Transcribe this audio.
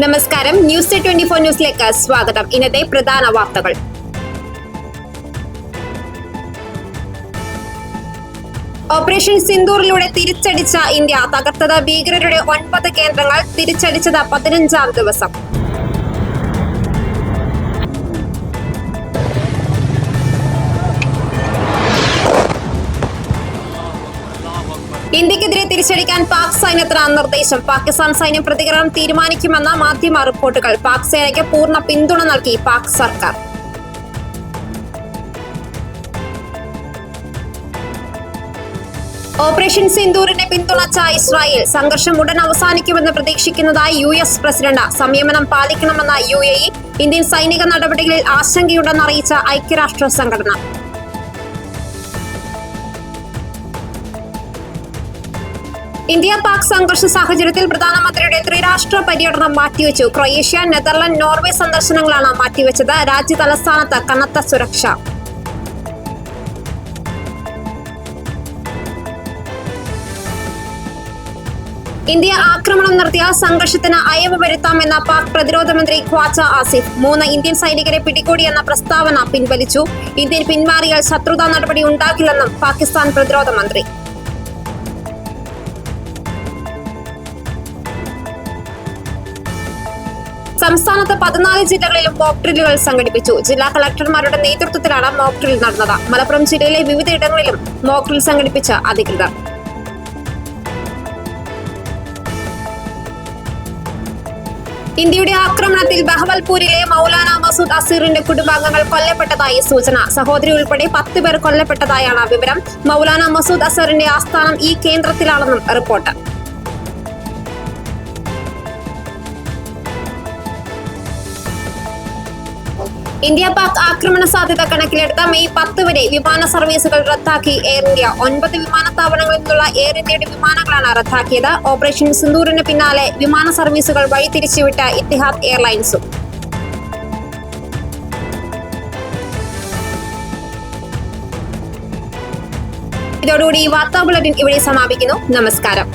നമസ്കാരം. News twenty four ന്യൂസിലേക്ക് സ്വാഗതം. ഇന്നത്തെ പ്രധാന വാർത്തകൾ. ഓപ്പറേഷൻ സിന്ദൂറിലൂടെ തിരിച്ചടിച്ച ഇന്ത്യ തകർത്തത് ഭീകരരുടെ ഒൻപത് കേന്ദ്രങ്ങൾ തിരിച്ചടിച്ചത് പതിനഞ്ചാം ദിവസം. ഇന്ത്യക്കെതിരെ തിരിച്ചടിക്കാൻ പാക് സൈന്യത്തിന് നിർദ്ദേശം? പാകിസ്ഥാൻ സൈന്യം പ്രതികരണം തീരുമാനിക്കുമെന്ന മാധ്യമ റിപ്പോർട്ടുകൾ. പാക് സേനയ്ക്ക് പൂർണ പിന്തുണ നൽകി പാക് സർക്കാർ. ഓപ്പറേഷൻ സിന്ദൂറിനെ പിന്തുണച്ച ഇസ്രായേൽ സംഘർഷം ഉടൻ അവസാനിക്കുമെന്ന് പ്രതീക്ഷിക്കുന്നതായി യു എസ് പ്രസിഡന്റ് സംയമനം പാലിക്കണമെന്ന യു എ ഇ ഇന്ത്യൻ സൈനിക നടപടികളിൽ ആശങ്കയുണ്ടെന്ന് അറിയിച്ച ഐക്യരാഷ്ട്ര സംഘടന. ഇന്ത്യ പാക് സംഘർഷ സാഹചര്യത്തിൽ പ്രധാനമന്ത്രിയുടെ ത്രിരാഷ്ട്ര പര്യടനം മാറ്റിവെച്ചു. ക്രൊയേഷ്യ നെതർലൻഡ് നോർവേ സന്ദർശനങ്ങളാണ് മാറ്റിവെച്ചത്. രാജ്യ തലസ്ഥാനത്ത് കനത്ത സുരക്ഷ. ഇന്ത്യ ആക്രമണം നടത്തിയ സംഘർഷത്തിന് അയവ് വരുത്താമെന്ന പാക് പ്രതിരോധ മന്ത്രി ഖ്വാച്ച ആസിഫ് മൂന്ന് ഇന്ത്യൻ സൈനികരെ പിടികൂടിയെന്ന പ്രസ്താവന പിൻവലിച്ചു. ഇന്ത്യൻ പിന്മാറിയാൽ ശത്രുതാ നടപടി ഉണ്ടാകില്ലെന്നും പാകിസ്ഥാൻ പ്രതിരോധ മന്ത്രി സംസ്ഥാനത്ത് പതിനാല് ജില്ലകളിലും മോക് ഡ്രില്ലുകൾ സംഘടിപ്പിച്ചു. ജില്ലാ കളക്ടർമാരുടെ നേതൃത്വത്തിലാണ് മോക് ഡ്രിൽ നടന്നത്. മലപ്പുറം ജില്ലയിലെ വിവിധ ഇടങ്ങളിലും മോക് ഡ്രിൽ സംഘടിപ്പിച്ച അധികൃതർ. ഇന്ത്യയുടെ ആക്രമണത്തിൽ ബഹവൽപൂരിലെ മൗലാന മസൂദ് അസീറിന്റെ കുടുംബാംഗങ്ങൾ കൊല്ലപ്പെട്ടതായി സൂചന. സഹോദരി ഉൾപ്പെടെ പത്ത് പേർ കൊല്ലപ്പെട്ടതായാണ് വിവരം. മൗലാന മസൂദ് അസറിന്റെ ആസ്ഥാനം ഈ കേന്ദ്രത്തിലാണെന്നും റിപ്പോർട്ട്. ഇന്ത്യ പാക് ആക്രമണ സാധ്യത കണക്കിലെടുത്ത മെയ് പത്ത് വരെ വിമാന സർവീസുകൾ റദ്ദാക്കി എയർ ഇന്ത്യ. ഒൻപത് വിമാനത്താവളങ്ങളിൽ നിന്നുള്ള എയർ ഇന്ത്യയുടെ വിമാനങ്ങളാണ് റദ്ദാക്കിയത്. ഓപ്പറേഷൻ സിന്ദൂറിന് പിന്നാലെ വിമാന സർവീസുകൾ വഴിതിരിച്ചുവിട്ട ഇത്തിഹാദ് എയർലൈൻസും. ഇതോടുകൂടി വാർത്താ ബുള്ളറ്റിൻ ഇവിടെ സമാപിക്കുന്നു. നമസ്കാരം.